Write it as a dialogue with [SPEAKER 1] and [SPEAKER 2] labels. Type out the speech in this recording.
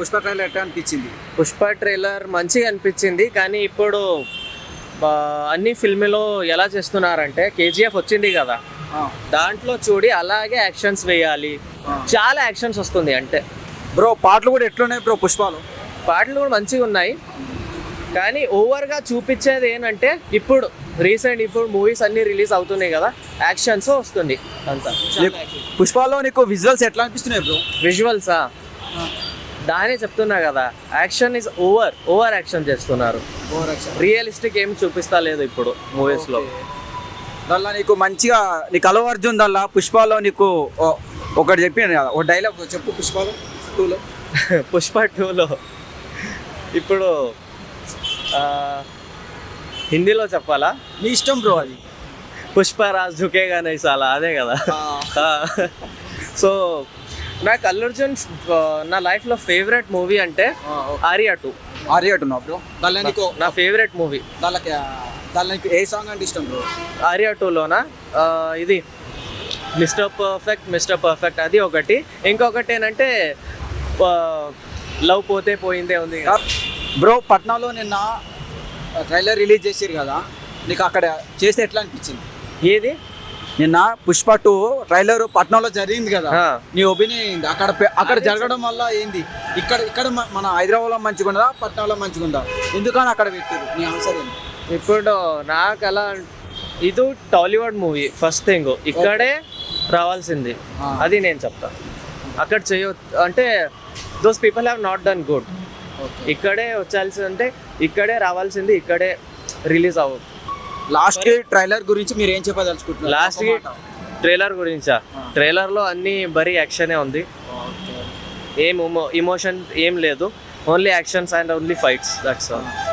[SPEAKER 1] Pushpa trailer ఎట్లా అనిపించింది?
[SPEAKER 2] Pushpa trailer మంచిగా అనిపించింది కానీ ఇప్పుడు అన్ని ఫిల్మ్లో ఎలా చేస్తున్నారంటే కేజీఎఫ్ వచ్చింది కదా. దాంట్లో చూడి అలాగే యాక్షన్స్ వేయాలి. చాలా యాక్షన్స్ వస్తుంది అంటే.
[SPEAKER 1] బ్రో పాటలు కూడా ఎట్లున్నాయి బ్రో పుష్పాలు?
[SPEAKER 2] పాటలు కూడా మంచిగా ఉన్నాయి. కానీ ఓవర్గా చూపించేది ఏంటంటే ఇప్పుడు రీసెంట్ ఇప్పుడు మూవీస్ అన్ని రిలీజ్ అవుతున్నాయి కదా యాక్షన్స్ వస్తుంది అంతా.
[SPEAKER 1] పుష్పాలో నీకు విజువల్స్ ఎట్లా అనిపిస్తున్నాయి బ్రో?
[SPEAKER 2] విజువల్సా దానే చెప్తున్నా కదా action is over over action చేస్తున్నారు. రియలిస్టిక్ ఏం చూపిస్తా లేదు ఇప్పుడు మూవీస్లో.
[SPEAKER 1] దానిలో నీకు మంచిగా నీకు అల్లు అర్జున్ దానిలో పుష్పాలో నీకు ఒకటి చెప్పాను కదా ఒక డైలాగ్ చెప్పు పుష్పాలో టూలో
[SPEAKER 2] పుష్ప టూలో ఇప్పుడు హిందీలో చెప్పాలా?
[SPEAKER 1] నీ ఇష్టం బ్రో అది.
[SPEAKER 2] పుష్పరాజ్ జుకేగా నైసాలా అదే కదా. సో నాకు అల్లు అర్జున్ నా లైఫ్లో ఫేవరెట్ మూవీ అంటే ఆర్యా టూ
[SPEAKER 1] ఆర్యటున్నావు బ్రో దానిలో నీకు
[SPEAKER 2] నా ఫేవరెట్ మూవీ
[SPEAKER 1] దానికి దానిలో నీకు ఏ సాంగ్ అంటే ఇష్టం బ్రో
[SPEAKER 2] ఆర్యా టూలోన ఇది. మిస్టర్ పర్ఫెక్ట్ మిస్టర్ పర్ఫెక్ట్ అది ఒకటి. ఇంకొకటి ఏంటంటే లవ్ పోతే పోయిందే ఉంది.
[SPEAKER 1] బ్రో పట్నాలో నిన్న ట్రైలర్ రిలీజ్ చేసిరు కదా. నీకు అక్కడ చేస్తే ఎట్లా అనిపించింది?
[SPEAKER 2] ఏది?
[SPEAKER 1] నిన్న పుష్ప టూ ట్రైలర్ పట్నంలో జరిగింది కదా. నీ ఒపీనియన్ అక్కడ అక్కడ జరగడం వల్ల ఏంది ఇక్కడ ఇక్కడ మన హైదరాబాద్లో మంచిగా ఉందా పట్నంలో మంచిగా ఉందా ఎందుకని అక్కడ పెట్టారు నీ ఆన్సర్ ఏంది
[SPEAKER 2] ఇప్పుడు నాకు అలా ఇది టాలీవుడ్ మూవీ ఫస్ట్ థింగ్. ఇక్కడే రావాల్సింది. అది నేను చెప్తా. అక్కడ చేయొ అంటే those people have not done good ఇక్కడే వచ్చాల్సి అంటే ఇక్కడే రావాల్సింది ఇక్కడే రిలీజ్ అవ్వ
[SPEAKER 1] లాస్ట్ ట్రైలర్ గురించి మీరు ఏం చెప్పదలుచుకుంటున్నారు?
[SPEAKER 2] లాస్ట్. ట్రైలర్ గురించా? ట్రైలర్లో అన్ని బరీ యాక్షనే ఉంది. ఏం ఇమోషన్ ఏం లేదు. Only actions and only fights that's all